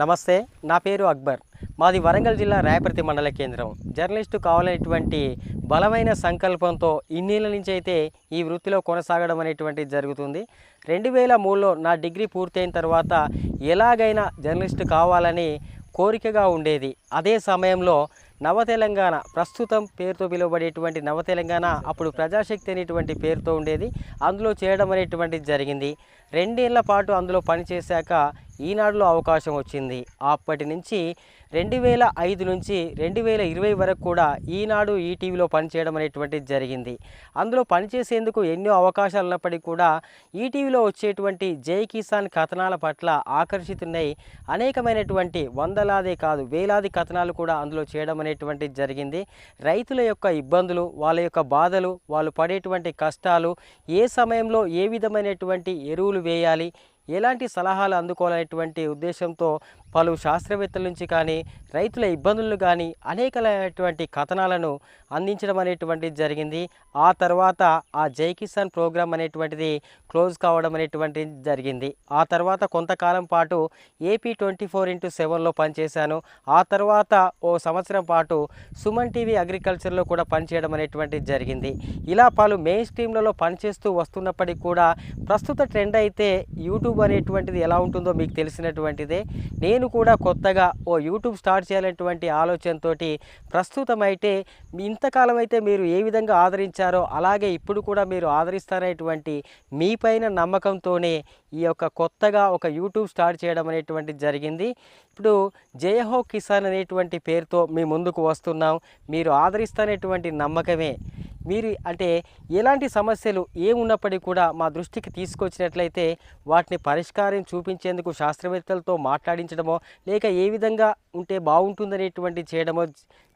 నమస్తే నా పేరు అక్బర్. మాది వరంగల్ జిల్లా రాయపర్తి మండల కేంద్రం. జర్నలిస్టు కావాలనేటువంటి బలమైన సంకల్పంతో ఇన్నేళ్ళ నుంచి అయితే ఈ వృత్తిలో కొనసాగడం అనేటువంటిది జరుగుతుంది. రెండు వేల మూడులో నా డిగ్రీ పూర్తయిన తర్వాత ఎలాగైనా జర్నలిస్టు కావాలని కోరికగా ఉండేది. అదే సమయంలో నవ తెలంగాణ ప్రస్తుతం పేరుతో పిలువబడేటువంటి నవ తెలంగాణ అప్పుడు ప్రజాశక్తి అనేటువంటి పేరుతో ఉండేది. అందులో చేయడం అనేటువంటిది జరిగింది. రెండేళ్ళ పాటు అందులో పనిచేశాక ఈనాడులో అవకాశం వచ్చింది. అప్పటి నుంచి రెండు వేల ఐదు నుంచి రెండు వేల ఇరవై వరకు కూడా ఈనాడు ఈటీవీలో పనిచేయడం అనేటువంటిది జరిగింది. అందులో పనిచేసేందుకు ఎన్నో అవకాశాలు ఉన్నప్పటికీ కూడా ఈటీవీలో వచ్చేటువంటి జై కిసాన్ కథనాల పట్ల ఆకర్షితున్నాయి. అనేకమైనటువంటి వందలాదే కాదు వేలాది కథనాలు కూడా అందులో చేయడం అనేటువంటిది జరిగింది. రైతుల యొక్క ఇబ్బందులు వాళ్ళ యొక్క బాధలు వాళ్ళు పడేటువంటి కష్టాలు ఏ సమయంలో ఏ విధమైనటువంటి ఎరువులు వేయాలి ఎలాంటి సలహాలు అందుకోవాలనేటువంటి ఉద్దేశంతో పలు శాస్త్రవేత్తల నుంచి కానీ రైతుల ఇబ్బందులను కానీ అనేకమైనటువంటి కథనాలను అందించడం అనేటువంటిది జరిగింది. ఆ తర్వాత ఆ జై కిసాన్ ప్రోగ్రాం అనేటువంటిది క్లోజ్ కావడం అనేటువంటిది జరిగింది. ఆ తర్వాత కొంతకాలం పాటు ఏపీ ట్వంటీ ఫోర్ ఇంటూ సెవెన్లో పనిచేశాను. ఆ తర్వాత ఓ సంవత్సరం పాటు సుమన్ టీవీ అగ్రికల్చర్లో కూడా పనిచేయడం అనేటువంటిది జరిగింది. ఇలా పలు మెయిన్ స్ట్రీమ్లలో పనిచేస్తూ వస్తున్నప్పటికీ కూడా ప్రస్తుత ట్రెండ్ అయితే యూట్యూబ్ అనేటువంటిది ఎలా ఉంటుందో మీకు తెలిసినటువంటిదే. నేను నేను కూడా కొత్తగా ఓ యూట్యూబ్ స్టార్ట్ చేయాలనేటువంటి ఆలోచనతో ప్రస్తుతం అయితే ఇంతకాలం అయితే మీరు ఏ విధంగా ఆదరించారో అలాగే ఇప్పుడు కూడా మీరు ఆదరిస్తారనేటువంటి మీపైన నమ్మకంతోనే ఈ యొక్క కొత్తగా ఒక యూట్యూబ్ స్టార్ట్ చేయడం అనేటువంటిది జరిగింది. ఇప్పుడు జయహో కిసాన్ అనేటువంటి పేరుతో మీ ముందుకు వస్తున్నాం. మీరు ఆదరిస్తారనేటువంటి నమ్మకమే మీరు అంటే ఎలాంటి సమస్యలు ఏమున్నప్పటికీ కూడా మా దృష్టికి తీసుకొచ్చినట్లయితే వాటిని పరిష్కారం చూపించేందుకు శాస్త్రవేత్తలతో మాట్లాడించడమో లేక ఏ విధంగా ఉంటే బాగుంటుందనేటువంటి చేయడమో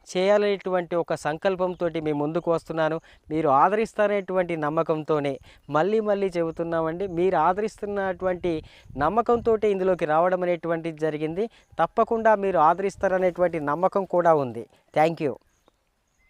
చేయాలనేటువంటి ఒక సంకల్పంతో మేము ముందుకు వస్తున్నాను. మీరు ఆదరిస్తారనేటువంటి నమ్మకంతోనే మళ్ళీ మళ్ళీ చెబుతున్నామండి. మీరు ఆదరిస్తున్నటువంటి నమ్మకంతో ఇందులోకి రావడం అనేటువంటిది జరిగింది. తప్పకుండా మీరు ఆదరిస్తారనేటువంటి నమ్మకం కూడా ఉంది. Thank you.